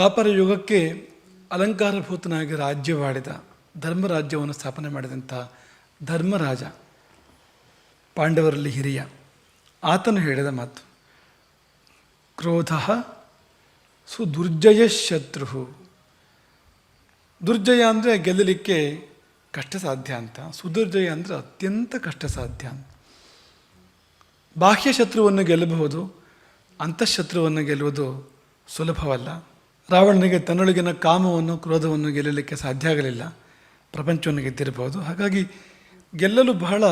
ದ್ವಾಪರ ಯುಗಕ್ಕೆ ಅಲಂಕಾರಭೂತನಾಗಿ ರಾಜ್ಯವಾಡಿದ ಧರ್ಮರಾಜ್ಯವನ್ನು ಸ್ಥಾಪನೆ ಮಾಡಿದಂಥ ಧರ್ಮರಾಜ, ಪಾಂಡವರಲ್ಲಿ ಹಿರಿಯ. ಆತನು ಹೇಳಿದ ಮಾತು, ಕ್ರೋಧ ಸುದುರ್ಜಯ ಶತ್ರು ದುರ್ಜಯ ಅಂದರೆ ಗೆಲ್ಲಲಿಕ್ಕೆ ಕಷ್ಟ ಸಾಧ್ಯ ಅಂತ, ಸುದುರ್ಜಯ ಅಂದರೆ ಅತ್ಯಂತ ಕಷ್ಟ ಸಾಧ್ಯ ಅಂತ. ಬಾಹ್ಯ ಶತ್ರುವನ್ನು ಗೆಲ್ಲಬಹುದು, ಅಂತಃಶತ್ರುವನ್ನು ಗೆಲ್ಲುವುದು ಸುಲಭವಲ್ಲ. ರಾವಣನಿಗೆ ತನ್ನೊಳಗಿನ ಕಾಮವನ್ನು, ಕ್ರೋಧವನ್ನು ಗೆಲ್ಲಲಿಕ್ಕೆ ಸಾಧ್ಯ ಆಗಲಿಲ್ಲ. ಪ್ರಪಂಚವನ್ನು ಗೆದ್ದಿರಬಹುದು. ಹಾಗಾಗಿ ಗೆಲ್ಲಲು ಬಹಳ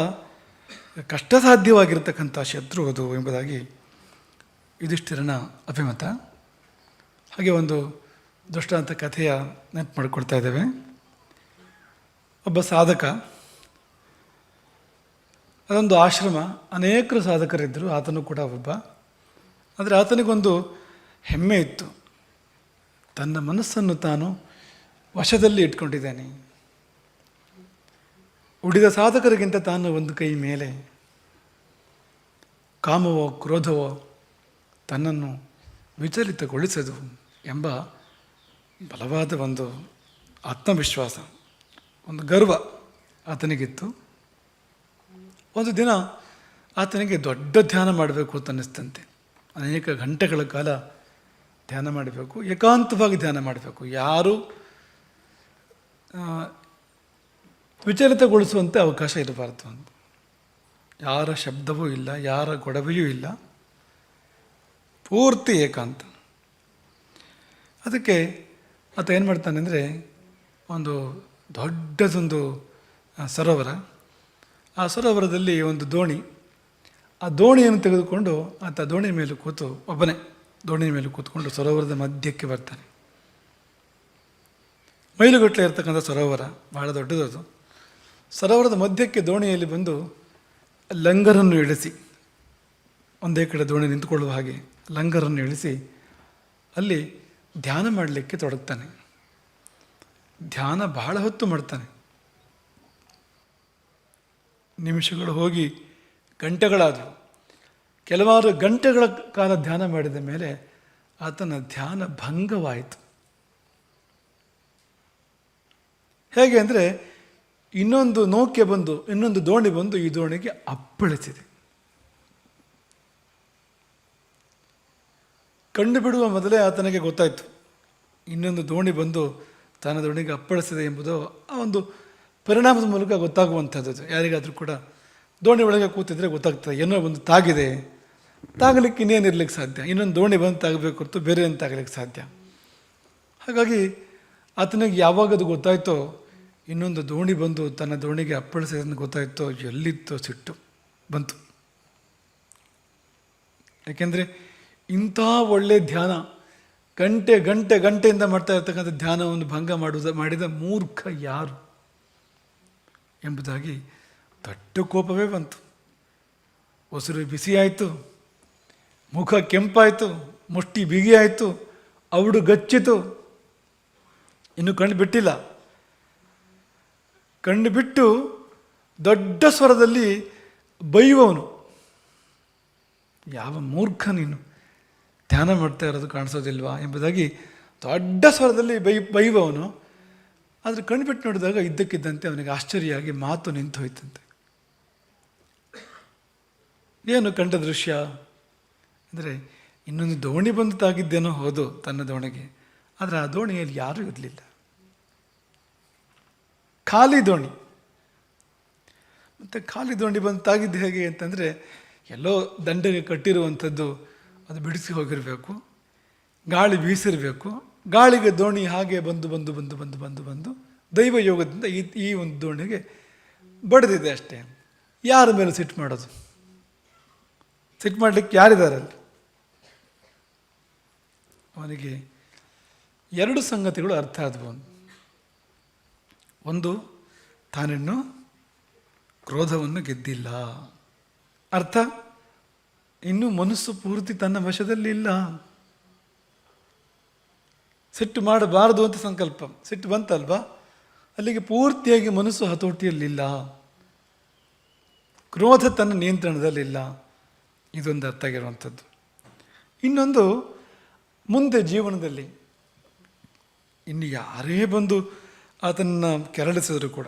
ಕಷ್ಟ ಸಾಧ್ಯವಾಗಿರತಕ್ಕಂಥ ಶತ್ರು ಅದು ಎಂಬುದಾಗಿ ಯುಧಿಷ್ಠಿರನ ಅಭಿಮತ. ಹಾಗೆ ಒಂದು ದೃಷ್ಟಾಂತ ಕಥೆಯ ನೆನಪು ಮಾಡಿಕೊಡ್ತಾ ಇದ್ದೇವೆ. ಒಬ್ಬ ಸಾಧಕ, ಅದೊಂದು ಆಶ್ರಮ, ಅನೇಕರು ಸಾಧಕರಿದ್ದರು, ಆತನು ಕೂಡ ಒಬ್ಬ. ಆದರೆ ಆತನಿಗೊಂದು ಹೆಮ್ಮೆ ಇತ್ತು. ತನ್ನ ಮನಸ್ಸನ್ನು ತಾನು ವಶದಲ್ಲಿ ಇಟ್ಕೊಂಡಿದ್ದಾನೆ. ಉಳಿದ ಸಾಧಕರಿಗಿಂತ ತಾನು ಒಂದು ಕೈ ಮೇಲೆ. ಕಾಮವೋ ಕ್ರೋಧವೋ ತನ್ನನ್ನು ವಿಚಲಿತಗೊಳಿಸದು ಎಂಬ ಬಲವಾದ ಒಂದು ಆತ್ಮವಿಶ್ವಾಸ, ಒಂದು ಗರ್ವ ಆತನಿಗಿತ್ತು. ಒಂದು ದಿನ ಆತನಿಗೆ ದೊಡ್ಡ ಧ್ಯಾನ ಮಾಡಬೇಕು ಅಂತ ಅನ್ನಿಸ್ತಂತೆ. ಅನೇಕ ಗಂಟೆಗಳ ಕಾಲ ಧ್ಯಾನ ಮಾಡಬೇಕು, ಏಕಾಂತವಾಗಿ ಧ್ಯಾನ ಮಾಡಬೇಕು. ಯಾರು ವಿಚಲಿತಗೊಳಿಸುವಂತೆ ಅವಕಾಶ ಇರಬಾರ್ದು ಅಂತ. ಯಾರ ಶಬ್ದವೂ ಇಲ್ಲ, ಯಾರ ಗೊಡವೆಯೂ ಇಲ್ಲ. ಪೂರ್ತಿ ಏಕಾಂತ. ಅದಕ್ಕೆ ಆತ ಏನು ಮಾಡ್ತಾನೆ ಅಂದರೆ, ಒಂದು ದೊಡ್ಡದೊಂದು ಸರೋವರ. ಆ ಸರೋವರದಲ್ಲಿ ಒಂದು ದೋಣಿ. ಆ ದೋಣಿಯನ್ನು ತೆಗೆದುಕೊಂಡು ಆತ ದೋಣಿ ಮೇಲೆ ಕೂತು ಒಬ್ಬನೇ. ದೋಣಿ ಮೇಲೆ ಕೂತ್ಕೊಂಡು ಸರೋವರದ ಮಧ್ಯಕ್ಕೆ ಬರ್ತಾನೆ. ಮೈಲುಗಟ್ಟಲೆ ಇರ್ತಕ್ಕಂಥ ಸರೋವರ ಬಹಳ ದೊಡ್ಡದದು. ಸರೋವರದ ಮಧ್ಯಕ್ಕೆ ದೋಣಿಯಲ್ಲಿ ಬಂದು ಲಂಗರನ್ನು ಇಳಿಸಿ, ಒಂದೇ ಕಡೆ ದೋಣಿ ನಿಂತುಕೊಳ್ಳುವ ಹಾಗೆ ಲಂಗರನ್ನು ಇಳಿಸಿ ಅಲ್ಲಿ ಧ್ಯಾನ ಮಾಡಲಿಕ್ಕೆ ತೊಡಗ್ತಾನೆ. ಧ್ಯಾನ ಬಹಳ ಹೊತ್ತು ಮಾಡ್ತಾನೆ. ನಿಮಿಷಗಳು ಹೋಗಿ ಗಂಟೆಗಳಾದವು. ಕೆಲವಾರು ಗಂಟೆಗಳ ಕಾಲ ಧ್ಯಾನ ಮಾಡಿದ ಮೇಲೆ ಆತನ ಧ್ಯಾನ ಭಂಗವಾಯಿತು. ಹೇಗೆ ಅಂದರೆ ಇನ್ನೊಂದು ನೌಕೆ ಬಂದು, ಇನ್ನೊಂದು ದೋಣಿ ಬಂದು ಈ ದೋಣಿಗೆ ಅಪ್ಪಳಿಸಿದೆ. ಕಂಡು ಬಿಡುವ ಮೊದಲೇ ಆತನಿಗೆ ಗೊತ್ತಾಯಿತು, ಇನ್ನೊಂದು ದೋಣಿ ಬಂದು ತನ್ನ ದೋಣಿಗೆ ಅಪ್ಪಳಿಸಿದೆ ಎಂಬುದು ಆ ಒಂದು ಪರಿಣಾಮದ ಮೂಲಕ ಗೊತ್ತಾಗುವಂಥದ್ದು. ಯಾರಿಗಾದರೂ ಕೂಡ ದೋಣಿ ಒಳಗೆ ಕೂತಿದ್ರೆ ಗೊತ್ತಾಗ್ತದೆ, ಏನೋ ಒಂದು ತಾಗಿದೆ ತಾಗಲಿಕ್ಕೆ ಇನ್ನೇನಿರ್ಲಿಕ್ಕೆ ಸಾಧ್ಯ? ಇನ್ನೊಂದು ದೋಣಿ ಬಂದು ತಾಗಬೇಕು ಹೊರತು ಬೇರೆ ಏನು ತಾಗಲಿಕ್ಕೆ ಸಾಧ್ಯ? ಹಾಗಾಗಿ ಆತನಿಗೆ ಯಾವಾಗ ಅದು ಗೊತ್ತಾಯ್ತೋ, ಇನ್ನೊಂದು ದೋಣಿ ಬಂದು ತನ್ನ ದೋಣಿಗೆ ಅಪ್ಪಳಿಸಿದ ಗೊತ್ತಾಯ್ತೋ, ಎಲ್ಲಿತ್ತೋ ಸಿಟ್ಟು ಬಂತು. ಯಾಕೆಂದರೆ ಇಂಥ ಒಳ್ಳೆ ಧ್ಯಾನ, ಗಂಟೆ ಗಂಟೆ ಗಂಟೆಯಿಂದ ಮಾಡ್ತಾ ಇರ್ತಕ್ಕಂಥ ಧ್ಯಾನವನ್ನು ಭಂಗ ಮಾಡುವುದ ಮಾಡಿದ ಮೂರ್ಖ ಯಾರು ಎಂಬುದಾಗಿ ದೊಡ್ಡ ಕೋಪವೇ ಬಂತು. ಉಸಿರು ಬಿಸಿಯಾಯಿತು. ಮುಖ ಕೆಂಪಾಯಿತು, ಮುಷ್ಟಿ ಬಿಗಿಯಾಯಿತು, ಅವಡು ಗಚ್ಚಿತು. ಇನ್ನು ಕಣ್ಣು ಬಿಟ್ಟಿಲ್ಲ. ಕಣ್ಣು ಬಿಟ್ಟು ದೊಡ್ಡ ಸ್ವರದಲ್ಲಿ ಬೈಯುವವನು. ಯಾವ ಮೂರ್ಖ ನೀನು? ಧ್ಯಾನ ಮಾಡ್ತಾ ಇರೋದು ಕಾಣಿಸೋದಿಲ್ವಾ ಎಂಬುದಾಗಿ ದೊಡ್ಡ ಸ್ವರದಲ್ಲಿ ಬೈ, ಬೈಯುವವನು. ಆದರೆ ಕಣ್ಬಿಟ್ಟು ನೋಡಿದಾಗ ಇದ್ದಕ್ಕಿದ್ದಂತೆ ಅವನಿಗೆ ಆಶ್ಚರ್ಯವಾಗಿ ಮಾತು ನಿಂತು ಹೋಯ್ತಂತೆ ಏನು ಕಂಡ ದೃಶ್ಯ? ಅಂದರೆ ಇನ್ನೊಂದು ದೋಣಿ ಬಂದು ತಾಗಿದ್ದೇನೋ ಹೌದು ತನ್ನ ದೋಣಿಗೆ. ಆದರೆ ಆ ದೋಣಿಯಲ್ಲಿ ಯಾರೂ ಇರಲಿಲ್ಲ. ಖಾಲಿ ದೋಣಿ. ಮತ್ತು ಖಾಲಿ ದೋಣಿ ಬಂದು ತಾಗಿದ್ದು ಹೇಗೆ ಅಂತಂದರೆ ಎಲ್ಲೋ ದಂಡೆಗೆ ಕಟ್ಟಿರುವಂಥದ್ದು ಅದು ಬಿಡಿಸಿ ಹೋಗಿರಬೇಕು. ಗಾಳಿ ಬೀಸಿರಬೇಕು. ಗಾಳಿಗೆ ದೋಣಿ ಹಾಗೆ ಬಂದು ಬಂದು ಬಂದು ಬಂದು ಬಂದು ಬಂದು ದೈವ ಯೋಗದಿಂದ ಈ ಈ ಒಂದು ದೋಣಿಗೆ ಬಡಿದಿದೆ ಅಷ್ಟೇ. ಯಾರ ಮೇಲೆ ಸಿಟ್ಟು ಮಾಡೋದು? ಸಿಟ್ಟು ಮಾಡಲಿಕ್ಕೆ ಯಾರಿದ್ದಾರೆ ಅಲ್ಲಿ? ಅವನಿಗೆ ಎರಡು ಸಂಗತಿಗಳು ಅರ್ಥ ಆದವು. ಒಂದು, ತಾನಿನ್ನು ಕ್ರೋಧವನ್ನು ಗೆದ್ದಿಲ್ಲ. ಅರ್ಥ, ಇನ್ನು ಮನಸ್ಸು ಪೂರ್ತಿ ತನ್ನ ವಶದಲ್ಲಿ ಇಲ್ಲ. ಸಿಟ್ಟು ಮಾಡಬಾರದು ಅಂತ ಸಂಕಲ್ಪ. ಸಿಟ್ಟು ಬಂತಲ್ವಾ? ಅಲ್ಲಿಗೆ ಪೂರ್ತಿಯಾಗಿ ಮನಸ್ಸು ಹತೋಟಿಯಲ್ಲಿಲ್ಲ. ಕ್ರೋಧ ತನ್ನ ನಿಯಂತ್ರಣದಲ್ಲಿಲ್ಲ. ಇದೊಂದು ಅರ್ಥ ಆಗಿರುವಂಥದ್ದು ಇನ್ನೊಂದು ಮುಂದೆ ಜೀವನದಲ್ಲಿ ಇನ್ನು ಯಾರೇ ಬಂದು ಅದನ್ನು ಕೆರಳಿಸಿದರೂ ಕೂಡ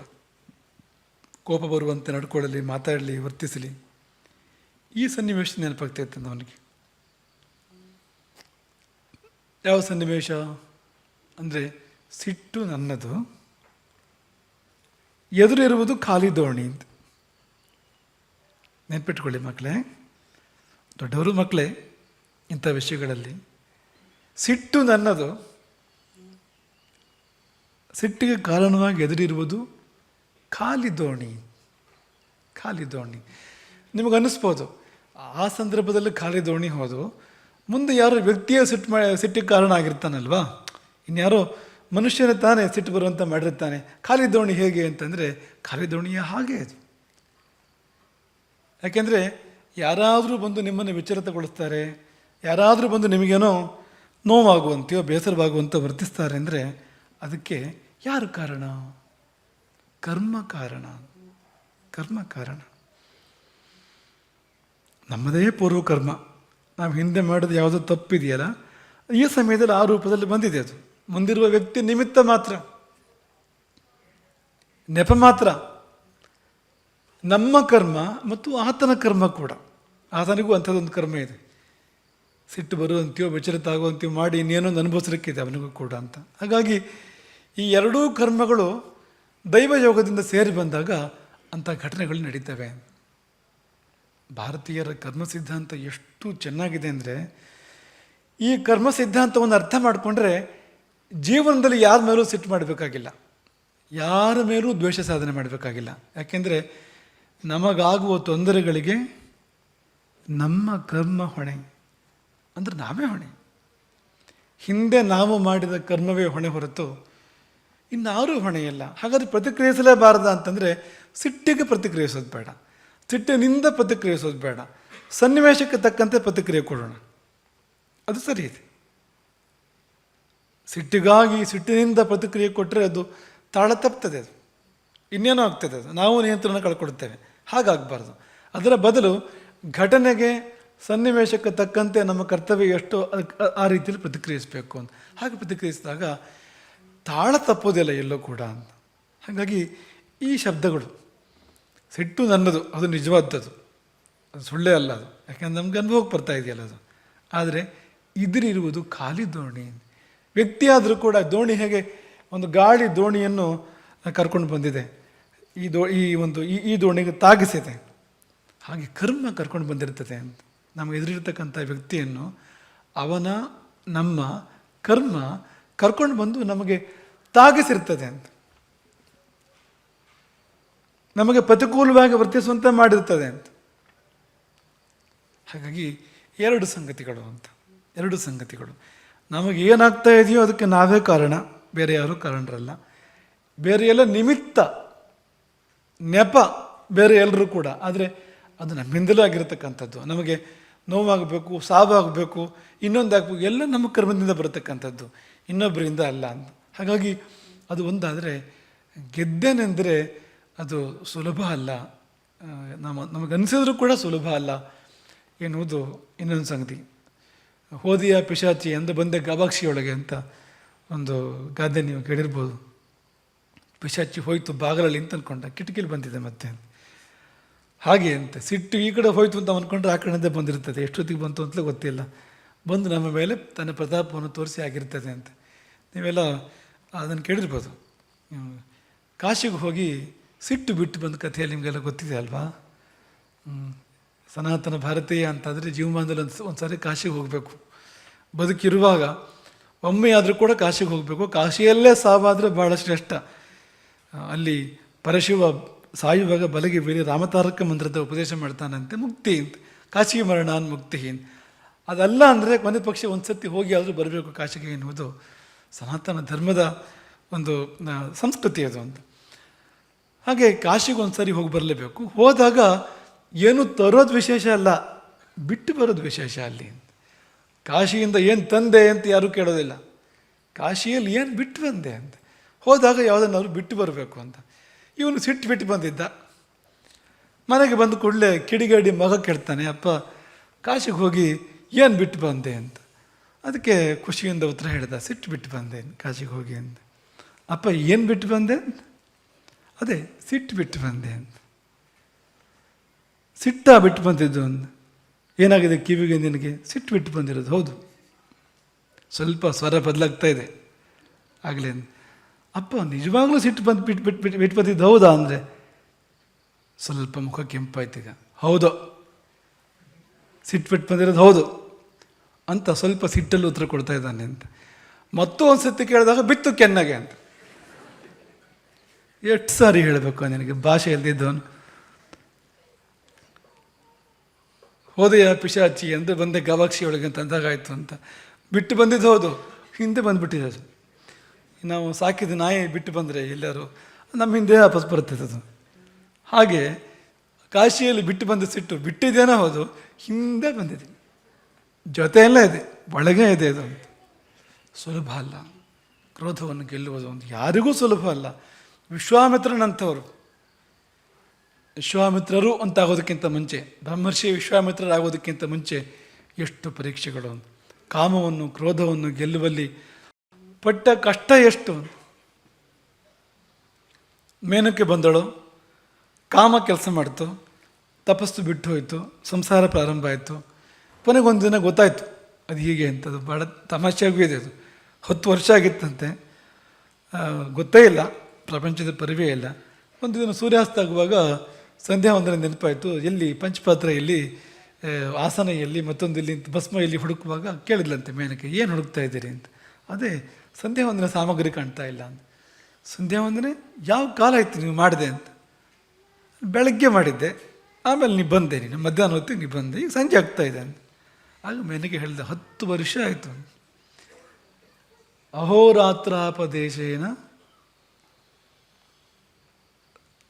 ಕೋಪ ಬರುವಂತೆ ನಡ್ಕೊಳ್ಳಲಿ, ಮಾತಾಡಲಿ, ವರ್ತಿಸಲಿ, ಈ ಸನ್ನಿವೇಶ ನೆನಪಾಗ್ತಾ ಇತ್ತು ಅವನಿಗೆ ಯಾವ ಸನ್ನಿವೇಶ? ಅಂದರೆ ಸಿಟ್ಟು ನನ್ನದು, ಎದುರಿರುವುದು ಖಾಲಿ ದೋಣಿ ಅಂತ. ನೆನ್ಪಿಟ್ಕೊಳ್ಳಿ ಮಕ್ಕಳೇ, ದೊಡ್ಡವರು ಮಕ್ಕಳೇ ಇಂಥ ವಿಷಯಗಳಲ್ಲಿ ಸಿಟ್ಟು ನನ್ನದು. ಸಿಟ್ಟಿಗೆ ಕಾರಣವಾಗಿ ಎದುರಿರುವುದು ಖಾಲಿ ದೋಣಿ. ಖಾಲಿ ದೋಣಿ. ನಿಮಗೆ ಅನ್ನಿಸ್ಬೋದು, ಆ ಸಂದರ್ಭದಲ್ಲಿ ಖಾಲಿ ದೋಣಿ ಹೋದು, ಮುಂದೆ ಯಾರೋ ವ್ಯಕ್ತಿಯ ಸಿಟ್ಟು ಮಾ, ಸಿಟ್ಟಿಗೆ ಕಾರಣ ಆಗಿರ್ತಾನಲ್ವಾ? ಇನ್ಯಾರೋ ಮನುಷ್ಯನ ತಾನೇ ಸಿಟ್ಟು ಬರುವಂತ ಮಾಡಿರ್ತಾನೆ. ಖಾಲಿ ದೋಣಿ ಹೇಗೆ ಅಂತಂದರೆ, ಖಾಲಿ ದೋಣಿಯ ಹಾಗೆ ಅದು. ಯಾಕೆಂದರೆ, ಯಾರಾದರೂ ಬಂದು ನಿಮ್ಮನ್ನು ವಿಚಲಿತಗೊಳಿಸ್ತಾರೆ, ಯಾರಾದರೂ ಬಂದು ನಿಮಗೇನೋ ನೋವಾಗುವಂತೆಯೋ ಬೇಸರವಾಗುವಂತ ವರ್ತಿಸ್ತಾರೆ ಅಂದರೆ ಅದಕ್ಕೆ ಯಾರು ಕಾರಣ? ಕರ್ಮ ಕಾರಣ. ಕರ್ಮ ಕಾರಣ. ನಮ್ಮದೇ ಪೂರ್ವ ಕರ್ಮ. ನಾವು ಹಿಂದೆ ಮಾಡಿದ ಯಾವುದೋ ತಪ್ಪಿದೆಯಲ್ಲ, ಈ ಸಮಯದಲ್ಲಿ ಆ ರೂಪದಲ್ಲಿ ಬಂದಿದೆ ಅದು. ಮುಂದಿರುವ ವ್ಯಕ್ತಿ ನಿಮಿತ್ತ ಮಾತ್ರ. ನೆಪ ಮಾತ್ರ. ನಮ್ಮ ಕರ್ಮ ಮತ್ತು ಆತನ ಕರ್ಮ ಕೂಡ. ಆತನಿಗೂ ಅಂಥದ್ದೊಂದು ಕರ್ಮ ಇದೆ. ಸಿಟ್ಟು ಬರುವಂತೆಯೋ, ವಿಚಲಿತ ಆಗುವಂತೆಯೋ ಮಾಡಿ ಇನ್ನೇನೊಂದು ಅನುಭವಿಸಲಿಕ್ಕಿದೆ ಅವನಿಗೂ ಕೂಡ ಅಂತ. ಹಾಗಾಗಿ ಈ ಎರಡೂ ಕರ್ಮಗಳು ದೈವ ಯೋಗದಿಂದ ಸೇರಿ ಬಂದಾಗ ಅಂಥ ಘಟನೆಗಳು ನಡೀತವೆ. ಭಾರತೀಯರ ಕರ್ಮ ಸಿದ್ಧಾಂತ ಎಷ್ಟು ಚೆನ್ನಾಗಿದೆ ಅಂದರೆ, ಈ ಕರ್ಮ ಸಿದ್ಧಾಂತವನ್ನು ಅರ್ಥ ಮಾಡಿಕೊಂಡ್ರೆ ಜೀವನದಲ್ಲಿ ಯಾರ ಮೇಲೂ ಸಿಟ್ಟು ಮಾಡಬೇಕಾಗಿಲ್ಲ. ಯಾರ ಮೇಲೂ ದ್ವೇಷ ಸಾಧನೆ ಮಾಡಬೇಕಾಗಿಲ್ಲ. ಯಾಕೆಂದರೆ ನಮಗಾಗುವ ತೊಂದರೆಗಳಿಗೆ ನಮ್ಮ ಕರ್ಮ ಹೊಣೆ. ಅಂದರೆ ನಾವೇ ಹೊಣೆ. ಹಿಂದೆ ನಾವು ಮಾಡಿದ ಕರ್ಮವೇ ಹೊಣೆ ಹೊರತು ಇನ್ನಾರೂ ಹೊಣೆಯಲ್ಲ. ಹಾಗಾದ್ರೆ ಪ್ರತಿಕ್ರಿಯಿಸಲೇಬಾರದ ಅಂತಂದರೆ ಸಿಟ್ಟಿಗೆ ಪ್ರತಿಕ್ರಿಯಿಸೋದು ಬೇಡ. ಸಿಟ್ಟಿನಿಂದ ಪ್ರತಿಕ್ರಿಯಿಸೋದು ಬೇಡ. ಸನ್ನಿವೇಶಕ್ಕೆ ತಕ್ಕಂತೆ ಪ್ರತಿಕ್ರಿಯೆ ಕೊಡೋಣ. ಅದು ಸರಿ ಇದೆ. ಸಿಟ್ಟಿಗಾಗಿ ಸಿಟ್ಟಿನಿಂದ ಪ್ರತಿಕ್ರಿಯೆ ಕೊಟ್ಟರೆ ಅದು ತಾಳ ತಪ್ತದೆ ಅದು. ಇನ್ನೇನೋ ಆಗ್ತದೆ ಅದು. ನಾವು ನಿಯಂತ್ರಣ ಕಳ್ಕೊಡ್ತೇವೆ ಹಾಗಾಗಬಾರ್ದು. ಅದರ ಬದಲು ಘಟನೆಗೆ ಸನ್ನಿವೇಶಕ್ಕೆ ತಕ್ಕಂತೆ ನಮ್ಮ ಕರ್ತವ್ಯ ಎಷ್ಟು ಆ ರೀತಿಯಲ್ಲಿ ಪ್ರತಿಕ್ರಿಯಿಸಬೇಕು ಅಂತ. ಹಾಗೆ ಪ್ರತಿಕ್ರಿಯಿಸಿದಾಗ ತಾಳ ತಪ್ಪೋದಿಲ್ಲ ಎಲ್ಲೋ ಕೂಡ ಅಂತ. ಹಾಗಾಗಿ ಈ ಶಬ್ದಗಳು ಸಿಟ್ಟು ನನ್ನದು, ಅದು ನಿಜವಾದದ್ದು. ಅದು ಸುಳ್ಳೇ ಅಲ್ಲ ಅದು. ಯಾಕೆಂದ್ರೆ ನಮ್ಗೆ ಅನುಭವಕ್ಕೆ ಬರ್ತಾ ಇದೆಯಲ್ಲ ಅದು. ಆದರೆ ಇದ್ರಿರುವುದು ಖಾಲಿ ದೋಣಿ ವ್ಯಕ್ತಿ ಆದರೂ ಕೂಡ ದೋಣಿ ಹೇಗೆ ಒಂದು ಗಾಳಿ ದೋಣಿಯನ್ನು ಕರ್ಕೊಂಡು ಬಂದಿದೆ. ಈ ದೋ ಈ ಒಂದು ಈ ಈ ದೋಣಿಗೆ ತಾಗಿಸಿದೆ. ಹಾಗೆ ಕರ್ಮ ಕರ್ಕೊಂಡು ಬಂದಿರ್ತದೆ ಅಂತ. ನಮ್ಮ ಎದುರಿರ್ತಕ್ಕಂಥ ವ್ಯಕ್ತಿಯನ್ನು ಅವನ, ನಮ್ಮ ಕರ್ಮ ಕರ್ಕೊಂಡು ಬಂದು ನಮಗೆ ತಾಗಿಸಿರ್ತದೆ ಅಂತ. ನಮಗೆ ಪ್ರತಿಕೂಲವಾಗಿ ವರ್ತಿಸುವಂತೆ ಮಾಡಿರ್ತದೆ ಅಂತ. ಹಾಗಾಗಿ ಎರಡು ಸಂಗತಿಗಳು ಅಂತ. ಎರಡು ಸಂಗತಿಗಳು. ನಮಗೆ ಏನಾಗ್ತಾ ಇದೆಯೋ ಅದಕ್ಕೆ ನಾವೇ ಕಾರಣ. ಬೇರೆ ಯಾರು ಕಾರಣರಲ್ಲ. ಬೇರೆ ಎಲ್ಲ ನಿಮಿತ್ತ ನೆಪ ಬೇರೆ ಎಲ್ಲರೂ ಕೂಡ. ಆದರೆ ಅದು ನಮ್ಮಿಂದಲೇ ಆಗಿರತಕ್ಕಂಥದ್ದು. ನಮಗೆ ನೋವಾಗಬೇಕು, ಸಾವಾಗಬೇಕು ಇನ್ನೊಂದು ಆಗಬೇಕು ಎಲ್ಲ ನಮ್ಮ ಕರ್ಮದಿಂದ ಬರತಕ್ಕಂಥದ್ದು. ಇನ್ನೊಬ್ಬರಿಂದ ಅಲ್ಲ ಅಂತ. ಹಾಗಾಗಿ ಅದು ಒಂದಾದರೆ ಗೆದ್ದೇನೆಂದರೆ ಅದು ಸುಲಭ ಅಲ್ಲ. ನಮ್ಮ, ನಮಗನ್ಸಿದ್ರೂ ಕೂಡ ಸುಲಭ ಅಲ್ಲ ಎನ್ನುವುದು ಇನ್ನೊಂದು ಸಂಗತಿ. ಹೋದಿಯ ಪಿಶಾಚಿ ಎಂದು ಬಂದೆ ಗವಾಕ್ಷಿಯೊಳಗೆ ಅಂತ ಒಂದು ಗಾದೆ ನೀವು ಕೇಳಿರ್ಬೋದು. ಪಿಶಾಚಿ ಹೋಯ್ತು ಬಾಗಲಲ್ಲಿ ಅಂತ ಅಂದ್ಕೊಂಡ ಕಿಟಕಿಲಿ ಬಂದಿದೆ ಮತ್ತೆ. ಹಾಗೆ ಅಂತ ಸಿಟ್ಟು ಈ ಕಡೆ ಹೋಯ್ತು ಅಂತ ಅಂದ್ಕೊಂಡ್ರೆ ಆ ಕಡೆಯಿಂದ ಬಂದಿರ್ತದೆ ಎಷ್ಟೊತ್ತಿಗೆ ಬಂತು ಅಂತಲೇ ಗೊತ್ತಿಲ್ಲ. ಬಂದು ನಮ್ಮ ಮೇಲೆ ತನ್ನ ಪ್ರತಾಪವನ್ನು ತೋರಿಸಿ ಆಗಿರ್ತದೆ ಅಂತ. ನೀವೆಲ್ಲ ಅದನ್ನು ಕೇಳಿರ್ಬೋದು. ಕಾಶಿಗೆ ಹೋಗಿ ಸಿಟ್ಟು ಬಿಟ್ಟು ಬಂದ ಕಥೆಯಲ್ಲಿ ನಿಮಗೆಲ್ಲ ಗೊತ್ತಿದೆ ಅಲ್ವಾ. ಸನಾತನ ಭಾರತೀಯ ಅಂತಾದರೆ ಜೀವಮಾನದಲ್ಲಿ ಒಂದು ಒಂದು ಸಾರಿ ಕಾಶಿಗೆ ಹೋಗಬೇಕು. ಬದುಕಿರುವಾಗ ಒಮ್ಮೆ ಆದರೂ ಕೂಡ ಕಾಶಿಗೆ ಹೋಗಬೇಕು. ಕಾಶಿಯಲ್ಲೇ ಸಾವಾದರೆ ಭಾಳ ಶ್ರೇಷ್ಠ ಅಲ್ಲಿ ಪರಶಿವ ಸಾಯುವಾಗ ಬಲಗೆ ಬೀಳಿ ರಾಮತಾರಕ ಮಂತ್ರದ ಉಪದೇಶ ಮಾಡ್ತಾನಂತೆ, ಮುಕ್ತಿ ಅಂತ ಕಾಶಿಗೆ ಮರಣಾನ್ ಮುಕ್ತಿ ಅಂತ ಅದಲ್ಲ ಅಂದರೆ ಕೊನೆ ಪಕ್ಷ ಒಂದು ಸತಿ ಹೋಗಿ ಆದರೂ ಬರಬೇಕು ಕಾಶಿಗೆ ಎನ್ನುವುದು ಸನಾತನ ಧರ್ಮದ ಒಂದು ಸಂಸ್ಕೃತಿ ಅದು ಅಂತ. ಹಾಗೆ ಕಾಶಿಗೆ ಒಂದು ಸರಿ ಹೋಗಿ ಬರಲೇಬೇಕು. ಹೋದಾಗ ಏನು ತರೋದು ವಿಶೇಷ ಅಲ್ಲ, ಬಿಟ್ಟು ಬರೋದು ವಿಶೇಷ ಅಲ್ಲಿ ಕಾಶಿಯಿಂದ ಏನು ತಂದೆ ಅಂತ ಯಾರೂ ಕೇಳೋದಿಲ್ಲ. ಕಾಶಿಯಲ್ಲಿ ಏನು ಬಿಟ್ಟು ಬಂದೆ ಅಂತ. ಹೋದಾಗ ಯಾವುದನ್ನಾದ್ರು ಬಿಟ್ಟು ಬರಬೇಕು ಅಂತ. ಇವನು ಸಿಟ್ಟು ಬಿಟ್ಟು ಬಂದಿದ್ದ. ಮನೆಗೆ ಬಂದು ಕೂಡಲೇ ಕಿಡಿಗೇಡಿ ಮಗ ಕೇಳ್ತಾನೆ, ಅಪ್ಪ, ಕಾಶಿಗೆ ಹೋಗಿ ಏನು ಬಿಟ್ಟು ಬಂದೆ? ಅಂತ. ಅದಕ್ಕೆ ಖುಷಿಯಿಂದ ಉತ್ತರ ಹೇಳ್ದ, ಸಿಟ್ಟು ಬಿಟ್ಟು ಬಂದೆ ಕಾಶಿಗೆ ಹೋಗಿ ಅಂತ. ಅಪ್ಪ, ಏನು ಬಿಟ್ಟು ಬಂದೆ? ಅದೇ, ಸಿಟ್ಟು ಬಿಟ್ಟು ಬಂದೆ ಅಂತ. ಸಿಟ್ಟ ಬಿಟ್ಟು ಬಂದಿದ್ದು ಅಂತ. ಏನಾಗಿದೆ ಕಿವಿಗೆ ನಿನಗೆ? ಸಿಟ್ಟು ಬಿಟ್ಟು ಬಂದಿರೋದು, ಹೌದು. ಸ್ವಲ್ಪ ಸ್ವರ ಬದಲಾಗ್ತಾ ಇದೆ. ಆಗಲೇ ಅಪ್ಪ, ನಿಜವಾಗ್ಲೂ ಸಿಟ್ಟು ಬಂದು ಬಿಟ್ಟು ಬಿಟ್ಟು ಬಿಟ್ಟು ಬಿಟ್ಟು ಬಂದಿದ್ದು ಹೌದಾ ಅಂದರೆ? ಸ್ವಲ್ಪ ಮುಖ ಕೆಂಪಾಯ್ತು ಈಗ. ಹೌದು. ಸಿಟ್ಟು ಬಿಟ್ಟು ಬಂದಿರೋದು ಹೌದು. ಅಂತ ಸ್ವಲ್ಪ ಸಿಟ್ಟಲ್ಲಿ ಉತ್ತರ ಕೊಡ್ತಾ ಇದ್ದಾನೆ ಅಂತ. ಮತ್ತೂ ಒಂದು ಸತಿ ಕೇಳಿದಾಗ ಬಿತ್ತು ಕೆನ್ನಗೆ ಅಂತ. ಎಷ್ಟು ಸಾರಿ ಹೇಳಬೇಕು ನಿನಗೆ? ಭಾಷೆ ಇಲ್ದಿದ್ದವನು ಹೋದೆಯ ಪಿಶಾಚಿ ಅಂದರೆ ಬಂದೆ ಗವಾಕ್ಷಿ ಒಳಗೆ ಅಂತ ಅಂದಾಗಾಯ್ತು ಅಂತ. ಬಿಟ್ಟು ಬಂದಿದ್ದು ಹೌದು. ಹಿಂದೆ ಬಂದುಬಿಟ್ಟಿದೆ ನಾವು ಸಾಕಿದ ನಾಯಿ ಬಿಟ್ಟು ಬಂದರೆ ಎಲ್ಲರೂ ನಮ್ಮ ಹಿಂದೆ ವಾಪಸ್ ಬರುತ್ತೆ ಅದು. ಹಾಗೆ ಕಾಶಿಯಲ್ಲಿ ಬಿಟ್ಟು ಬಂದ ಸಿಟ್ಟು ಬಿಟ್ಟಿದ್ದೇನೋ ಹೌದು, ಹಿಂದೆ ಬಂದಿದೆ. ಜೊತೆಯೆಲ್ಲ ಇದೆ, ಒಳಗೆ ಇದೆ ಅದು. ಅಂತ ಸುಲಭ ಅಲ್ಲ. ಕ್ರೋಧವನ್ನು ಗೆಲ್ಲುವುದು ಒಂದು ಯಾರಿಗೂ ಸುಲಭ ಅಲ್ಲ. ವಿಶ್ವಾಮಿತ್ರನಂಥವರು. ವಿಶ್ವಾಮಿತ್ರರು ಅಂತಾಗೋದಕ್ಕಿಂತ ಮುಂಚೆ, ಬ್ರಹ್ಮರ್ಷಿ ವಿಶ್ವಾಮಿತ್ರರಾಗೋದಕ್ಕಿಂತ ಮುಂಚೆ ಎಷ್ಟು ಪರೀಕ್ಷೆಗಳು. ಕಾಮವನ್ನು, ಕ್ರೋಧವನ್ನು ಗೆಲ್ಲುವಲ್ಲಿ ಪಟ್ಟ ಕಷ್ಟ ಎಷ್ಟು? ಮೇನಕ್ಕೆ ಬಂದಳು ಕಾಮ ಕೆಲಸ ಮಾಡ್ತು ತಪಸ್ಸು ಬಿಟ್ಟು ಹೋಯಿತು ಸಂಸಾರ ಪ್ರಾರಂಭ ಆಯಿತು. ಕೊನೆಗೊಂದು ದಿನ ಗೊತ್ತಾಯಿತು ಅದು ಹೀಗೆ ಅಂತ ಅದು ಭಾಳ ತಮಾಷೆಯಾಗೂ ಇದೆ ಅದು. ಹತ್ತು ವರ್ಷ ಆಗಿತ್ತಂತೆ. ಗೊತ್ತೇ ಇಲ್ಲ ಪ್ರಪಂಚದ ಪರಿವೇ ಇಲ್ಲ. ಒಂದು ದಿನ ಸೂರ್ಯಾಸ್ತ ಆಗುವಾಗ ಸಂಧ್ಯಾ ಒಂದರ ನೆನಪಾಯಿತು. ಎಲ್ಲಿ ಪಂಚಪಾತ್ರ ಎಲ್ಲಿ ಆ, ಆಸನ ಎಲ್ಲಿ ಮತ್ತೊಂದು ಇಲ್ಲಿ ಭಸ್ಮ ಎಲ್ಲಿ ಹುಡುಕುವಾಗ ಕೇಳಿದ್ಲಂತೆ ಮೇನಕ್ಕೆ ಏನು ಹುಡುಕ್ತಾ ಇದ್ದೀರಿ? ಅಂತ. ಅದೇ ಸಂಧ್ಯಾ ವಂದನೆ ಸಾಮಗ್ರಿ ಕಾಣ್ತಾ ಇಲ್ಲ ಅಂತ. ಸಂಧ್ಯಾ ವಂದನೆ ಯಾವ ಕಾಲ ಆಯಿತು ನೀವು ಮಾಡಿದೆ ಅಂತ. ಬೆಳಗ್ಗೆ ಮಾಡಿದ್ದೆ, ಆಮೇಲೆ ನೀವು ಬಂದೆ ನೀನು ಮಧ್ಯಾಹ್ನ ಹೊತ್ತಿಗೆ ನೀವು ಬಂದೆ ಈಗ ಸಂಜೆ ಆಗ್ತಾ ಇದೆ ಅಂತ. ಆಗ ಮೆನಗೆ ಹೇಳಿದೆ, ಹತ್ತು ವರ್ಷ ಆಯಿತು ಅಹೋರಾತ್ರಾಪದೇಶೇನ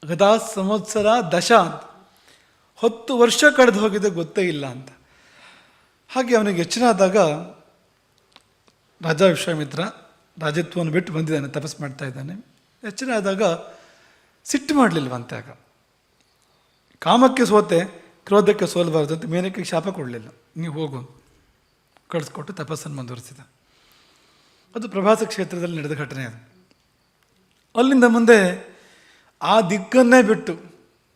ಗದಾ ಸಂವತ್ಸರ ದಶ ಅಂತ. ಹತ್ತು ವರ್ಷ ಕಳೆದು ಹೋಗಿದೆ, ಗೊತ್ತೇ ಇಲ್ಲ ಅಂತ. ಹಾಗೆ ಅವನಿಗೆ ಹೆಚ್ಚಿನಾದಾಗ ರಾಜಾ ವಿಶ್ವಾಮಿತ್ರ ರಾಜತ್ವವನ್ನು ಬಿಟ್ಟು ಬಂದಿದ್ದಾನೆ ತಪಸ್ ಮಾಡ್ತಾ ಇದ್ದಾನೆ. ಎಚ್ಚರ ಆದಾಗ ಸಿಟ್ಟು ಮಾಡಲಿಲ್ವಂತೆ ಆಗ. ಕಾಮಕ್ಕೆ ಸೋತೆ, ಕ್ರೋಧಕ್ಕೆ ಸೋಲಬಾರ್ದು ಅಂತ ಮೇನಕ್ಕೆ ಶಾಪ ಕೊಡಲಿಲ್ಲ. ನೀವು ಹೋಗು ಕಳಿಸ್ಕೊಟ್ಟು ತಪಸ್ಸನ್ನು ಮುಂದುವರಿಸಿದ. ಅದು ಪ್ರಭಾಸ ಕ್ಷೇತ್ರದಲ್ಲಿ ನಡೆದ ಘಟನೆ ಅದು. ಅಲ್ಲಿಂದ ಮುಂದೆ ಆ ದಿಕ್ಕನ್ನೇ ಬಿಟ್ಟು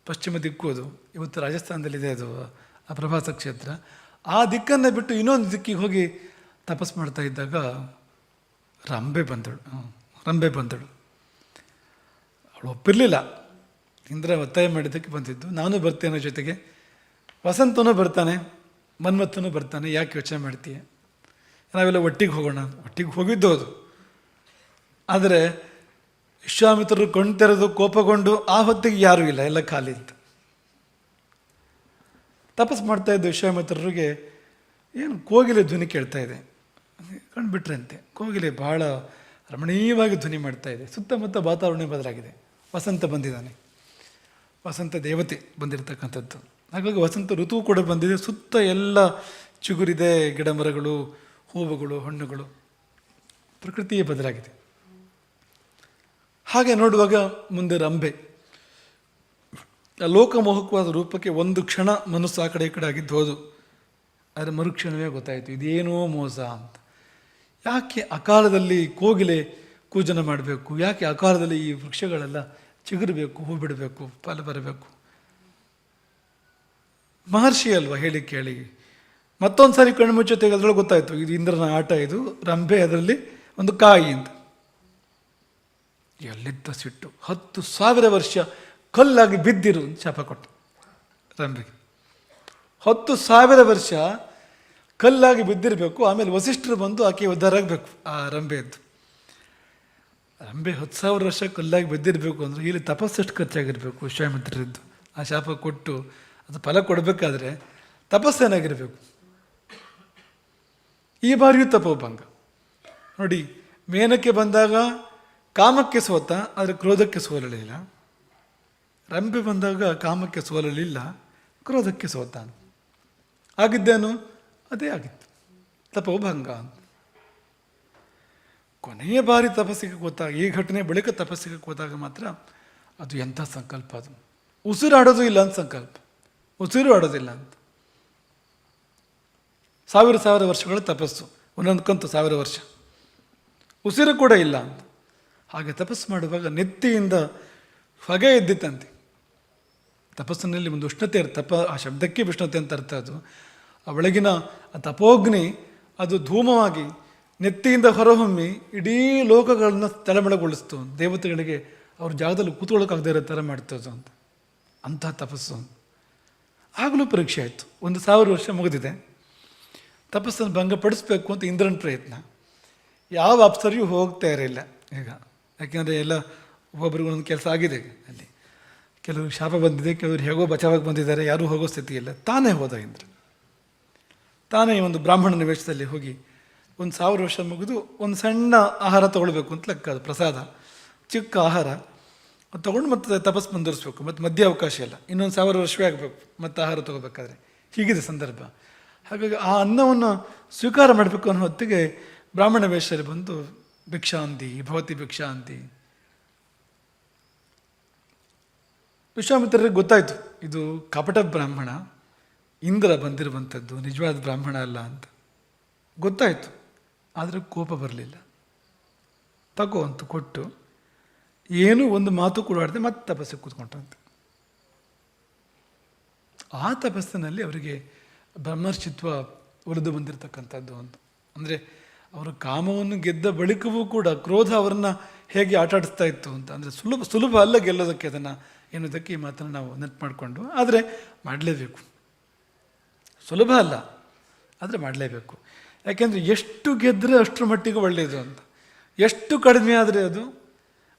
ಪಶ್ಚಿಮ ದಿಕ್ಕು ಅದು, ಇವತ್ತು ರಾಜಸ್ಥಾನದಲ್ಲಿದೆ ಅದು ಆ ಪ್ರಭಾಸ ಕ್ಷೇತ್ರ. ಆ ದಿಕ್ಕನ್ನೇ ಬಿಟ್ಟು ಇನ್ನೊಂದು ದಿಕ್ಕಿಗೆ ಹೋಗಿ ತಪಸ್ ಮಾಡ್ತಾ ಇದ್ದಾಗ ರಂಬೆ ಬಂದಳು. ರಂಬೆ ಬಂದಳು. ಅವಳು ಒಪ್ಪಿರಲಿಲ್ಲ. ಇಂದ್ರ ಒತ್ತಾಯ ಮಾಡಿದ್ದಕ್ಕೆ ಬಂದಿದ್ದು. ನಾನು ಬರ್ತೇನೆ ಜೊತೆಗೆ ವಸಂತನೂ ಬರ್ತಾನೆ, ಮನ್ಮಥನೂ ಬರ್ತಾನೆ. ಯಾಕೆ ಯೋಚನೆ ಮಾಡ್ತೀಯ? ನಾವೆಲ್ಲ ಒಟ್ಟಿಗೆ ಹೋಗೋಣ. ಒಟ್ಟಿಗೆ ಹೋಗಿದ್ದು ಅದು. ಆದರೆ ವಿಶ್ವಾಮಿತ್ರರು ಕಣ್ತೆರೆದು ಕೋಪಗೊಂಡು ಆ ಹೊತ್ತಿಗೆ ಯಾರೂ ಇಲ್ಲ, ಎಲ್ಲ ಖಾಲಿ ಇತ್ತು. ತಪಸ್ ಮಾಡ್ತಾ ಇದ್ದ ವಿಶ್ವಾಮಿತ್ರರಿಗೆ ಏನು ಕೋಗಿಲೆ ಧ್ವನಿ ಕೇಳ್ತಾ ಇದೆ. ಕಂಡುಬಿಟ್ರಂತೆ. ಕೋಗಿಲೆ ಬಹಳ ರಮಣೀಯವಾಗಿ ಧ್ವನಿ ಮಾಡ್ತಾ ಇದೆ. ಸುತ್ತಮುತ್ತ ವಾತಾವರಣ ಬದಲಾಗಿದೆ. ವಸಂತ ಬಂದಿದ್ದಾನೆ. ವಸಂತ ದೇವತೆ ಬಂದಿರತಕ್ಕಂಥದ್ದು. ಹಾಗಾಗಿ ವಸಂತ ಋತು ಕೂಡ ಬಂದಿದೆ. ಸುತ್ತ ಎಲ್ಲ ಚಿಗುರಿದೆ, ಗಿಡ ಮರಗಳು, ಹೂವುಗಳು, ಹಣ್ಣುಗಳು. ಪ್ರಕೃತಿಯೇ ಬದಲಾಗಿದೆ. ಹಾಗೆ ನೋಡುವಾಗ ಮುಂದೆ ರಂಬೆ ಲೋಕಮೋಹಕವಾದ ರೂಪಕ್ಕೆ ಒಂದು ಕ್ಷಣ ಮನಸ್ಸು ಆ ಕಡೆ ಈ ಕಡೆ ಆಗಿದ್ದು ಹೋದು. ಆದರೆ ಮರುಕ್ಷಣವೇ ಗೊತ್ತಾಯಿತು. ಇದೇನೋ ಮೋಸ ಅಂತ. ಯಾಕೆ ಅಕಾಲದಲ್ಲಿ ಕೋಗಿಲೆ ಕೂಜನ ಮಾಡಬೇಕು? ಯಾಕೆ ಅಕಾಲದಲ್ಲಿ ಈ ವೃಕ್ಷಗಳೆಲ್ಲ ಚಿಗುರಬೇಕು ಹೂ ಬಿಡಬೇಕು ಫಲ ಬರಬೇಕು? ಮಹರ್ಷಿ ಅಲ್ವಾ ಹೇಳಿ ಕೇಳಿ. ಮತ್ತೊಂದು ಸಾರಿ ಕಣ್ಮುಚ್ಚ ತೆಗೆದ್ರೊಳಗೆ ಗೊತ್ತಾಯಿತು, ಇದು ಇಂದ್ರನ ಆಟ ಇದು, ರಂಭೆ ಅದರಲ್ಲಿ ಒಂದು ಕಾಯಿ ಅಂತ. ಎಲ್ಲಿದ್ದ ಸಿಟ್ಟು? ಹತ್ತು ಸಾವಿರ ವರ್ಷ ಕಲ್ಲಾಗಿ ಬಿದ್ದಿರು ಶಾಪ ಕೊಟ್ಟು ರಂಭೆಗೆ. ಹತ್ತು ಸಾವಿರ ವರ್ಷ ಕಲ್ಲಾಗಿ ಬಿದ್ದಿರಬೇಕು, ಆಮೇಲೆ ವಸಿಷ್ಠರು ಬಂದು ಆಕೆ ಉದ್ಧಾರ ಆಗಬೇಕು ಆ ರಂಬೆಯದ್ದು ರಂಬೆ ಹತ್ತು ಸಾವಿರ ವರ್ಷ ಕಲ್ಲಾಗಿ ಬಿದ್ದಿರಬೇಕು ಅಂದರೆ ಇಲ್ಲಿ ತಪಸ್ಸೆಷ್ಟು ಖರ್ಚಾಗಿರಬೇಕು ವಿಶ್ವಾಮಿತ್ರರದ್ದು. ಆ ಶಾಪ ಕೊಟ್ಟು ಅದು ಫಲ ಕೊಡಬೇಕಾದ್ರೆ ತಪಸ್ಸೇನಾಗಿರಬೇಕು ಈ ಬಾರಿಯೂ ತಪೋಭಂಗ. ನೋಡಿ, ಮೇನಕ್ಕೆ ಬಂದಾಗ ಕಾಮಕ್ಕೆ ಸೋತ, ಆದರೆ ಕ್ರೋಧಕ್ಕೆ ಸೋಲಲಿಲ್ಲ. ರಂಬೆ ಬಂದಾಗ ಕಾಮಕ್ಕೆ ಸೋಲಲಿಲ್ಲ, ಕ್ರೋಧಕ್ಕೆ ಸೋತಾನು ಆಗಿದ್ದೇನು? ಅದೇ ಆಗಿತ್ತು. ತಪೋಭಂಗ ಅಂತ. ಕೊನೆಯ ಬಾರಿ ತಪಸ್ಸಿಗೆ ಗೊತ್ತಾಗ ಈ ಘಟನೆ ಬಳಿಕ ತಪಸ್ಸಿಗೆ ಗೊತ್ತಾಗ ಮಾತ್ರ ಅದು ಎಂಥ ಸಂಕಲ್ಪ ಅದು. ಉಸಿರಾಡೋದು ಇಲ್ಲ ಅಂತ ಸಂಕಲ್ಪ. ಉಸಿರು ಆಡೋದಿಲ್ಲ ಅಂತ. ಸಾವಿರ ಸಾವಿರ ವರ್ಷಗಳ ತಪಸ್ಸು. ಒಂದೊಂದು ಕಂತು ಸಾವಿರ ವರ್ಷ. ಉಸಿರು ಕೂಡ ಇಲ್ಲ ಅಂತ. ಹಾಗೆ ತಪಸ್ಸು ಮಾಡುವಾಗ ನೆತ್ತಿಯಿಂದ ಹೊಗೆ ಎದ್ದಿತ್ತಂತೆ. ತಪಸ್ಸಿನಲ್ಲಿ ಒಂದು ಉಷ್ಣತೆ ತಪ, ಆ ಶಬ್ದಕ್ಕೆ ಉಷ್ಣತೆ ಅಂತ ಅರ್ಥ ಅದು. ಆ ಒಳಗಿನ ಆ ತಪೋಗ್ನಿ ಅದು ಧೂಮವಾಗಿ ನೆತ್ತಿಯಿಂದ ಹೊರಹೊಮ್ಮಿ ಇಡೀ ಲೋಕಗಳನ್ನ ತಲೆಮಳಗೊಳಿಸ್ತು. ದೇವತೆಗಳಿಗೆ ಅವ್ರ ಜಾಗದಲ್ಲಿ ಕೂತ್ಕೊಳ್ಳೋಕ್ಕಾಗದೇ ಇರೋ ಥರ ಮಾಡ್ತದ್ದು ಅಂತ. ಅಂತಹ ತಪಸ್ಸು. ಆಗಲೂ ಪರೀಕ್ಷೆ ಆಯಿತು. ಒಂದು ಸಾವಿರ ವರ್ಷ ಮುಗಿದಿದೆ. ತಪಸ್ಸನ್ನು ಭಂಗಪಡಿಸ್ಬೇಕು ಅಂತ ಇಂದ್ರನ ಪ್ರಯತ್ನ. ಯಾವ ಅಪ್ಸರಿಯೂ ಹೋಗ್ತಾ ಇರಲಿಲ್ಲ. ಈಗ ಯಾಕೆಂದರೆ ಎಲ್ಲ ಒಬ್ಬೊಬ್ಬರಿಗೂ ಒಂದೊಂದು ಕೆಲಸ ಆಗಿದೆ ಅಲ್ಲಿ. ಕೆಲವರು ಶಾಪ ಬಂದಿದೆ, ಕೆಲವರು ಹೇಗೋ ಬಚಾವಾಗಿ ಬಂದಿದ್ದಾರೆ, ಯಾರೂ ಹೋಗೋ ಸ್ಥಿತಿ ಇಲ್ಲ. ತಾನೇ ಹೋದ ಇಂದ್ರ ತಾನೇ ಒಂದು ಬ್ರಾಹ್ಮಣನ ವೇಷದಲ್ಲಿ ಹೋಗಿ ಒಂದು ಸಾವಿರ ವರ್ಷ ಮುಗಿದು ಒಂದು ಸಣ್ಣ ಆಹಾರ ತೊಗೊಳ್ಬೇಕು ಅಂತ ಲೆಕ್ಕ ಅದು ಪ್ರಸಾದ, ಚಿಕ್ಕ ಆಹಾರ. ತೊಗೊಂಡು ಮತ್ತೆ ತಪಸ್ ಮುಂದುವರಿಸ್ಬೇಕು, ಮತ್ತು ಮಧ್ಯ ಅವಕಾಶ ಇಲ್ಲ. ಇನ್ನೊಂದು ಸಾವಿರ ವರ್ಷವೇ ಆಗಬೇಕು, ಮತ್ತೆ ಆಹಾರ ತೊಗೋಬೇಕಾದ್ರೆ. ಹೀಗಿದೆ ಸಂದರ್ಭ. ಹಾಗಾಗಿ ಆ ಅನ್ನವನ್ನು ಸ್ವೀಕಾರ ಮಾಡಬೇಕು ಅನ್ನೋ ಹೊತ್ತಿಗೆ ಬ್ರಾಹ್ಮಣ ವೇಷದಲ್ಲಿ ಬಂದು ಭಿಕ್ಷಾಂತಿ, ಭವತಿ ಭಿಕ್ಷಾಂತಿ. ವಿಶ್ವಾಮಿತ್ರರಿಗೆ ಗೊತ್ತಾಯಿತು, ಇದು ಕಪಟ ಬ್ರಾಹ್ಮಣ. ಇಂದ್ರ ಬಂದಿರುವಂಥದ್ದು ನಿಜವಾದ ಬ್ರಾಹ್ಮಣ ಅಲ್ಲ ಅಂತ. ಗೊತ್ತಾಯಿತು, ಆದರೆ ಕೋಪ ಬರಲಿಲ್ಲ. ತಗೋ ಅಂತ ಕೊಟ್ಟು ಏನೂ ಒಂದು ಮಾತು ಕೂಡ ಆಡದೆ ಮತ್ತೆ ತಪಸ್ಸಿಗೆ ಕೂತ್ಕೊಂಡಂತೆ. ಆ ತಪಸ್ಸಿನಲ್ಲಿ ಅವರಿಗೆ ಬ್ರಹ್ಮರ್ಷಿತ್ವ ಒಲಿದು ಬಂದಿರತಕ್ಕಂಥದ್ದು ಅಂತ ಅಂದರೆ ಅವರು ಕಾಮವನ್ನು ಗೆದ್ದ ಬಳಿಕವೂ ಕೂಡ ಕ್ರೋಧ ಅವರನ್ನು ಹೇಗೆ ಆಟಾಡಿಸ್ತಾ ಇತ್ತು ಅಂತ. ಅಂದರೆ ಸುಲಭ ಸುಲಭ ಅಲ್ಲ ಗೆಲ್ಲೋದಕ್ಕೆ ಅದನ್ನು ಎನ್ನುವುದಕ್ಕೆ ಈ ಮಾತನ್ನು ನಾವು ನೆನಪು ಮಾಡಿಕೊಂಡು, ಆದರೆ ಮಾಡಲೇಬೇಕು. ಸುಲಭ ಅಲ್ಲ, ಆದರೆ ಮಾಡಲೇಬೇಕು. ಯಾಕೆಂದರೆ ಎಷ್ಟು ಗೆದ್ದರೆ ಅಷ್ಟರ ಮಟ್ಟಿಗೆ ಒಳ್ಳೆಯದು ಅಂತ. ಎಷ್ಟು ಕಡಿಮೆ ಆದರೆ ಅದು,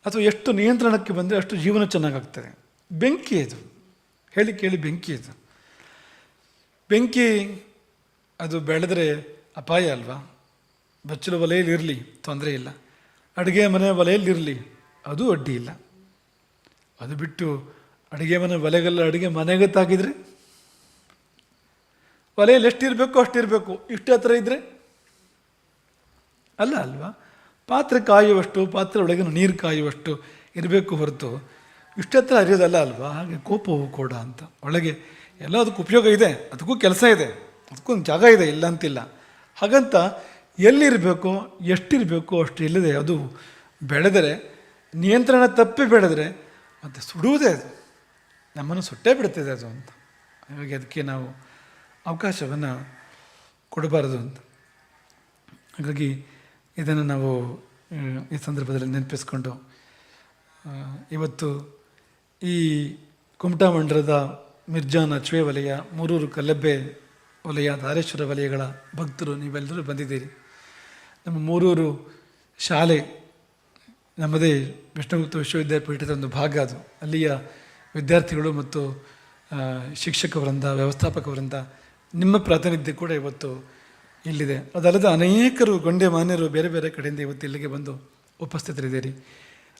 ಅಥವಾ ಎಷ್ಟು ನಿಯಂತ್ರಣಕ್ಕೆ ಬಂದರೆ ಅಷ್ಟು ಜೀವನ ಚೆನ್ನಾಗಾಗ್ತದೆ. ಬೆಂಕಿ ಇದು ಹೇಳಿ ಕೇಳಿ ಬೆಂಕಿ ಇದು ಬೆಂಕಿ, ಅದು ಬೆಳೆದರೆ ಅಪಾಯ ಅಲ್ವಾ? ಬಚ್ಚಲು ಒಲೆಯಲ್ಲಿ ಇರಲಿ, ತೊಂದರೆ ಇಲ್ಲ. ಅಡುಗೆ ಮನೆ ಒಲೆಯಲ್ಲಿ ಇರಲಿ, ಅದು ಅಡ್ಡಿ ಇಲ್ಲ. ಅದು ಬಿಟ್ಟು ಅಡುಗೆ ಮನೆ ಒಲೆಗೆಲ್ಲ ಅಡುಗೆ ಮನೆಗೆ ತಾಗಿದ್ರೆ ಒಲೆಯಲ್ಲಿ ಎಷ್ಟಿರಬೇಕು, ಅಷ್ಟಿರಬೇಕು. ಇಷ್ಟು ಹತ್ರ ಇದ್ದರೆ ಅಲ್ಲ, ಅಲ್ವಾ? ಪಾತ್ರೆ ಕಾಯುವಷ್ಟು, ಪಾತ್ರೆ ಒಳಗಿನ ನೀರು ಕಾಯುವಷ್ಟು ಇರಬೇಕು ಹೊರತು. ಇಷ್ಟತ್ರ ಅರಿಯೋದಲ್ಲ ಅಲ್ವಾ? ಹಾಗೆ ಕೋಪವು ಕೂಡ ಅಂತ. ಒಳಗೆ ಎಲ್ಲ ಅದಕ್ಕೆ ಉಪಯೋಗ ಇದೆ. ಅದಕ್ಕೂ ಕೆಲಸ ಇದೆ. ಅದಕ್ಕೂ ಒಂದು ಜಾಗ ಇದೆ, ಇಲ್ಲ ಅಂತಿಲ್ಲ. ಹಾಗಂತ ಎಲ್ಲಿರಬೇಕೋ, ಎಷ್ಟಿರಬೇಕು, ಅಷ್ಟು ಇಲ್ಲದೆ ಅದು ಬೆಳೆದರೆ, ನಿಯಂತ್ರಣ ತಪ್ಪಿ ಬೆಳೆದರೆ, ಮತ್ತು ಸುಡುವುದೇ ಅದು. ನಮ್ಮನ್ನು ಸುಟ್ಟೇ ಬಿಡ್ತದೆ ಅದು ಅಂತ. ಹಾಗಾಗಿ ಅದಕ್ಕೆ ನಾವು ಅವಕಾಶವನ್ನು ಕೊಡಬಾರದು ಅಂತ. ಹಾಗಾಗಿ ಇದನ್ನು ನಾವು ಈ ಸಂದರ್ಭದಲ್ಲಿ ನೆನಪಿಸ್ಕೊಂಡು ಇವತ್ತು ಈ ಕುಮಟಾ ಮಂಡಲದ ಮಿರ್ಜಾ ಅಚ್ವೆ ವಲಯ, ಮೂರೂರು ಕಲ್ಲಬ್ಬೆ ವಲಯ ಧಾರೇಶ್ವರ ವಲಯಗಳ ಭಕ್ತರು ನೀವೆಲ್ಲರೂ ಬಂದಿದ್ದೀರಿ. ನಮ್ಮ ಮೂರೂರು ಶಾಲೆ ನಮ್ಮದೇ ವಿಷ್ಣುಗುಪ್ತ ವಿಶ್ವವಿದ್ಯಾಪೀಠದ ಒಂದು ಭಾಗ ಅದು. ಅಲ್ಲಿಯ ವಿದ್ಯಾರ್ಥಿಗಳು ಮತ್ತು ಶಿಕ್ಷಕ ವೃಂದ, ವ್ಯವಸ್ಥಾಪಕ ವೃಂದ ನಿಮ್ಮ ಪ್ರಾತಿನಿಧ್ಯ ಕೂಡ ಇವತ್ತು ಇಲ್ಲಿದೆ. ಅದಲ್ಲದೆ ಅನೇಕರು ಗೊಂಡೆ ಮಾನ್ಯರು ಬೇರೆ ಬೇರೆ ಕಡೆಯಿಂದ ಇವತ್ತು ಇಲ್ಲಿಗೆ ಬಂದು ಉಪಸ್ಥಿತರಿದ್ದೀರಿ.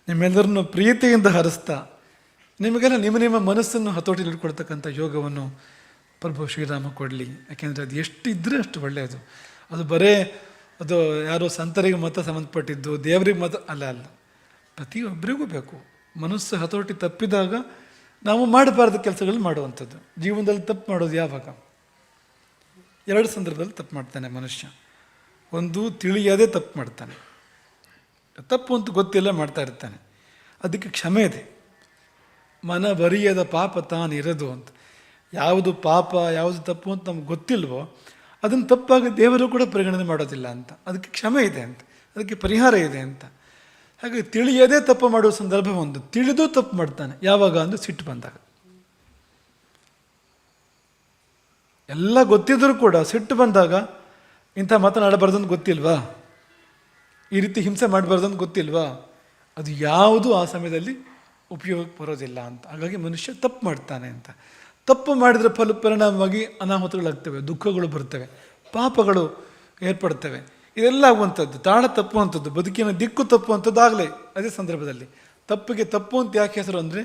ನಿಮ್ಮೆಲ್ಲರನ್ನು ಪ್ರೀತಿಯಿಂದ ಹರಿಸ್ತಾ ನಿಮಗೆಲ್ಲ ನಿಮ್ಮ ನಿಮ್ಮ ಮನಸ್ಸನ್ನು ಹತೋಟಿಲಿ ಇಟ್ಕೊಳ್ತಕ್ಕಂಥ ಯೋಗವನ್ನು ಪ್ರಭು ಶ್ರೀರಾಮ ಕೊಡಲಿ. ಯಾಕೆಂದರೆ ಅದು ಎಷ್ಟು ಇದ್ದರೆ ಅಷ್ಟು ಒಳ್ಳೆಯದು. ಅದು ಬರೇ ಅದು ಯಾರೋ ಸಂತರಿಗೆ ಮತ ಸಂಬಂಧಪಟ್ಟಿದ್ದು, ದೇವರಿಗೆ ಮತ ಅಲ್ಲ ಅಲ್ಲ. ಪ್ರತಿಯೊಬ್ಬರಿಗೂ ಬೇಕು. ಮನಸ್ಸು ಹತೋಟಿ ತಪ್ಪಿದಾಗ ನಾವು ಮಾಡಬಾರ್ದ ಕೆಲಸಗಳು ಮಾಡುವಂಥದ್ದು. ಜೀವನದಲ್ಲಿ ತಪ್ಪು ಮಾಡೋದು ಯಾವಾಗ? ಎರಡು ಸಂದರ್ಭದಲ್ಲಿ ತಪ್ಪು ಮಾಡ್ತಾನೆ ಮನುಷ್ಯ. ಒಂದು ತಿಳಿಯದೇ ತಪ್ಪು ಮಾಡ್ತಾನೆ. ತಪ್ಪು ಅಂತ ಗೊತ್ತಿಲ್ಲ ಮಾಡ್ತಾ ಇರ್ತಾನೆ. ಅದಕ್ಕೆ ಕ್ಷಮೆ ಇದೆ. ಮನ ಬರಿಯದ ಪಾಪ ತಾನಿರದು ಅಂತ. ಯಾವುದು ಪಾಪ, ಯಾವುದು ತಪ್ಪು ಅಂತ ನಮ್ಗೆ ಗೊತ್ತಿಲ್ವೋ, ಅದನ್ನು ತಪ್ಪಾಗಿ ದೇವರು ಕೂಡ ಪರಿಗಣನೆ ಮಾಡೋದಿಲ್ಲ ಅಂತ. ಅದಕ್ಕೆ ಕ್ಷಮೆ ಇದೆ ಅಂತ. ಅದಕ್ಕೆ ಪರಿಹಾರ ಇದೆ ಅಂತ. ಹಾಗೆ ತಿಳಿಯದೇ ತಪ್ಪು ಮಾಡುವ ಸಂದರ್ಭ ಒಂದು. ತಿಳಿದು ತಪ್ಪು ಮಾಡ್ತಾನೆ. ಯಾವಾಗ? ಅಂದರೆ ಸಿಟ್ಟು ಬಂದಾಗ. ಎಲ್ಲ ಗೊತ್ತಿದ್ದರೂ ಕೂಡ ಸಿಟ್ಟು ಬಂದಾಗ ಇಂಥ ಮಾತನಾಡಬಾರ್ದು ಅಂತ ಗೊತ್ತಿಲ್ವಾ? ಈ ರೀತಿ ಹಿಂಸೆ ಮಾಡಬಾರ್ದು ಅಂತ ಗೊತ್ತಿಲ್ವಾ? ಅದು ಯಾವುದು ಆ ಸಮಯದಲ್ಲಿ ಉಪಯೋಗಕ್ಕೆ ಬರೋದಿಲ್ಲ ಅಂತ. ಹಾಗಾಗಿ ಮನುಷ್ಯ ತಪ್ಪು ಮಾಡ್ತಾನೆ ಅಂತ. ತಪ್ಪು ಮಾಡಿದರೆ ಫಲ, ಪರಿಣಾಮವಾಗಿ ಅನಾಹುತಗಳಾಗ್ತವೆ, ದುಃಖಗಳು ಬರ್ತವೆ, ಪಾಪಗಳು ಏರ್ಪಡ್ತವೆ. ಇದೆಲ್ಲ ಆಗುವಂಥದ್ದು ತಾಳ ತಪ್ಪುವಂಥದ್ದು, ಬದುಕಿನ ದಿಕ್ಕು ತಪ್ಪುವಂಥದ್ದು ಆಗಲೇ ಅದೇ ಸಂದರ್ಭದಲ್ಲಿ. ತಪ್ಪಿಗೆ ತಪ್ಪು ಅಂತ ಯಾಕೆ ಹೆಸರು ಅಂದರೆ,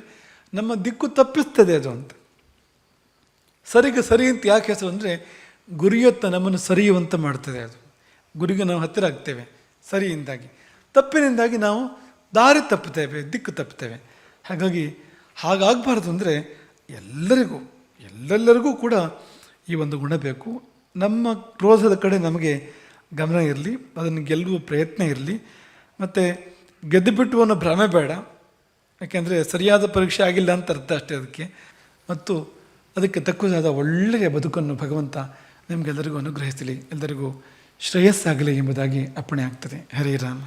ನಮ್ಮ ದಿಕ್ಕು ತಪ್ಪಿಸ್ತದೆ ಅದು ಅಂತ. ಸರಿಗೆ ಸರಿ ಅಂತ ಯಾಕೆ ಹೆಸರು ಅಂದರೆ ಗುರಿಯತ್ತ ನಮ್ಮನ್ನು ಸರಿಯುವಂತೆ ಮಾಡ್ತದೆ ಅದು. ಗುರಿಗೆ ನಾವು ಹತ್ತಿರ ಆಗ್ತೇವೆ, ಸರಿಯಿಂದಾಗಿ. ತಪ್ಪಿನಿಂದಾಗಿ ನಾವು ದಾರಿ ತಪ್ಪುತ್ತೇವೆ, ದಿಕ್ಕು ತಪ್ಪುತ್ತೇವೆ. ಹಾಗಾಗಿ ಹಾಗಾಗಬಾರ್ದು ಅಂದರೆ ಎಲ್ಲರಿಗೂ, ಎಲ್ಲೆಲ್ಲರಿಗೂ ಕೂಡ ಈ ಒಂದು ಗುಣ ಬೇಕು. ನಮ್ಮ ಕ್ರೋಧದ ಕಡೆ ನಮಗೆ ಗಮನ ಇರಲಿ, ಅದನ್ನು ಗೆಲ್ಲುವ ಪ್ರಯತ್ನ ಇರಲಿ. ಮತ್ತು ಗೆದ್ದು ಬಿಟ್ಟು ಅನ್ನೋ ಭ್ರಮೆ ಬೇಡ. ಯಾಕೆಂದರೆ ಸರಿಯಾದ ಪರೀಕ್ಷೆ ಆಗಿಲ್ಲ ಅಂತ ಅರ್ಥ ಅಷ್ಟೇ ಅದಕ್ಕೆ. ಮತ್ತು ಅದಕ್ಕೆ ತಕ್ಕುದಾದ ಒಳ್ಳೆಯ ಬದುಕನ್ನು ಭಗವಂತ ನಿಮಗೆಲ್ಲರಿಗೂ ಅನುಗ್ರಹಿಸಲಿ ಎಲ್ಲರಿಗೂ ಶ್ರೇಯಸ್ಸಾಗಲಿ ಎಂಬುದಾಗಿ ಅಪ್ಪಣೆ ಆಗ್ತದೆ. ಹರೇ ರಾಮ.